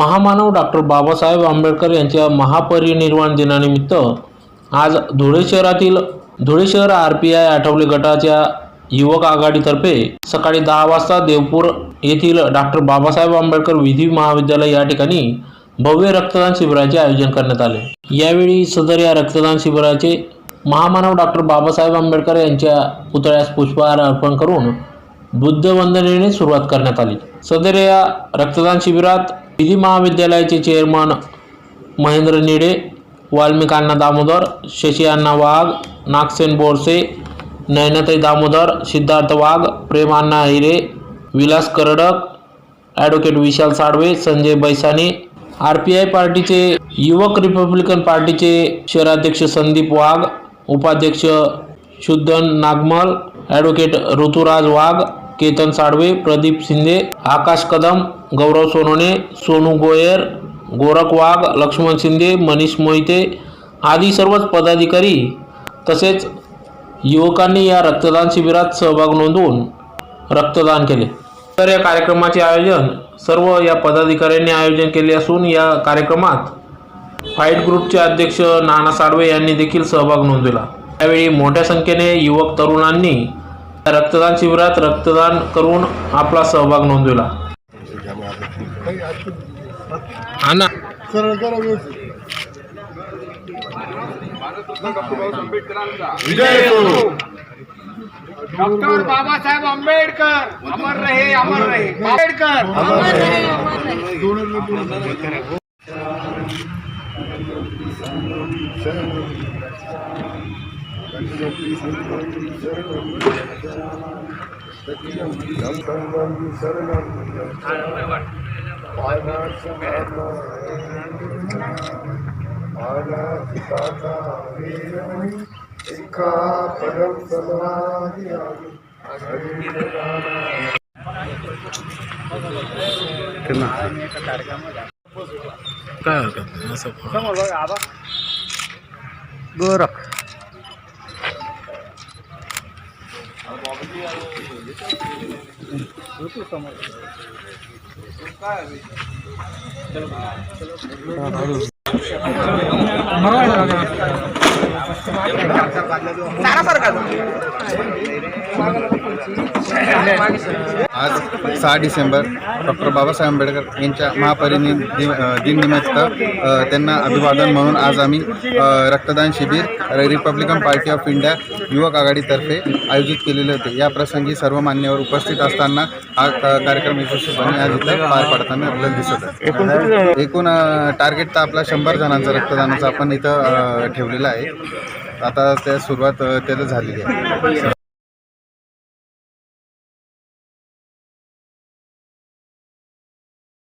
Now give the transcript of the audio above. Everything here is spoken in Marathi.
महामानव डॉक्टर बाबासाहेब आंबेडकर यांच्या महापरिनिर्वाण दिनानिमित्त आज धुळे शहरातील धुळे शहर आर पी आय आठवले गटाच्या युवक आघाडीतर्फे सकाळी दहा वाजता देवपूर येथील डॉक्टर बाबासाहेब आंबेडकर विधी महाविद्यालय या ठिकाणी भव्य रक्तदान शिबिराचे आयोजन करण्यात आले. यावेळी सदर या रक्तदान शिबिराचे महामानव डॉक्टर बाबासाहेब आंबेडकर यांच्या पुतळ्यास पुष्पहार अर्पण करून बुद्धवंदनेने सुरुवात करण्यात आली. सदर या रक्तदान शिबिरात विधी महाविद्यालयाचे chairman Mahendra Nide Valmik Damodar Shashi Anna Wagh Nagsen Borse Nayantai Damodar Siddharth Wagh Premanna Hire Vilas Karadak advocate Vishal Sadve Sanjay Baisane R P I पार्टीचे युवक रिपब्लिकन पार्टीचे शहराध्यक्ष संदीप वाघ उपाध्यक्ष शुद्धन नागमल ॲडव्होकेट ऋतुराज वाघ केतन साळवे प्रदीप शिंदे आकाश कदम गौरव सोनोने सोनू गोयर गोरख वाघ लक्ष्मण शिंदे मनीष मोहिते आदी सर्वच पदाधिकारी तसेच युवकांनी या रक्तदान शिबिरात सहभाग नोंदवून रक्तदान केले. तर या कार्यक्रमाचे आयोजन सर्व या पदाधिकाऱ्यांनी आयोजन केले असून या कार्यक्रमात फाईट ग्रुपचे अध्यक्ष नाना साळवे यांनी देखील सहभाग नोंदविला. यावेळी मोठ्या संख्येने युवक तरुणांनी रक्तदान शिबिरात रक्तदान करून आपला सहभाग नोंदविला. डॉक्टर बाबासाहेब आंबेडकर अमर रहे अमर रहे. आंबेडकर. काय हरकत नाही असं गोरख आज सहा डिसेंबर डॉक्टर बाबासाहेब आंबेडकर यांच्या महापरिनि दि- दिननिमित्त त्यांना अभिवादन म्हणून आज आम्ही रक्तदान शिबिर रिपब्लिकन पार्टी ऑफ इंडिया युवक आघाडीतर्फे आयोजित केलेले होते. या प्रसंगी सर्व मान्यवर उपस्थित असताना हा कार्यक्रम यशस्वीपणे आज इथं पार पडताना आपल्याला दिसत आहे. एकूण टार्गेट तर आपला शंभर जणांचा रक्तदानाचा आपण इथं ठेवलेला आहे. आता त्या सुरुवात त्याला झालेली आहे.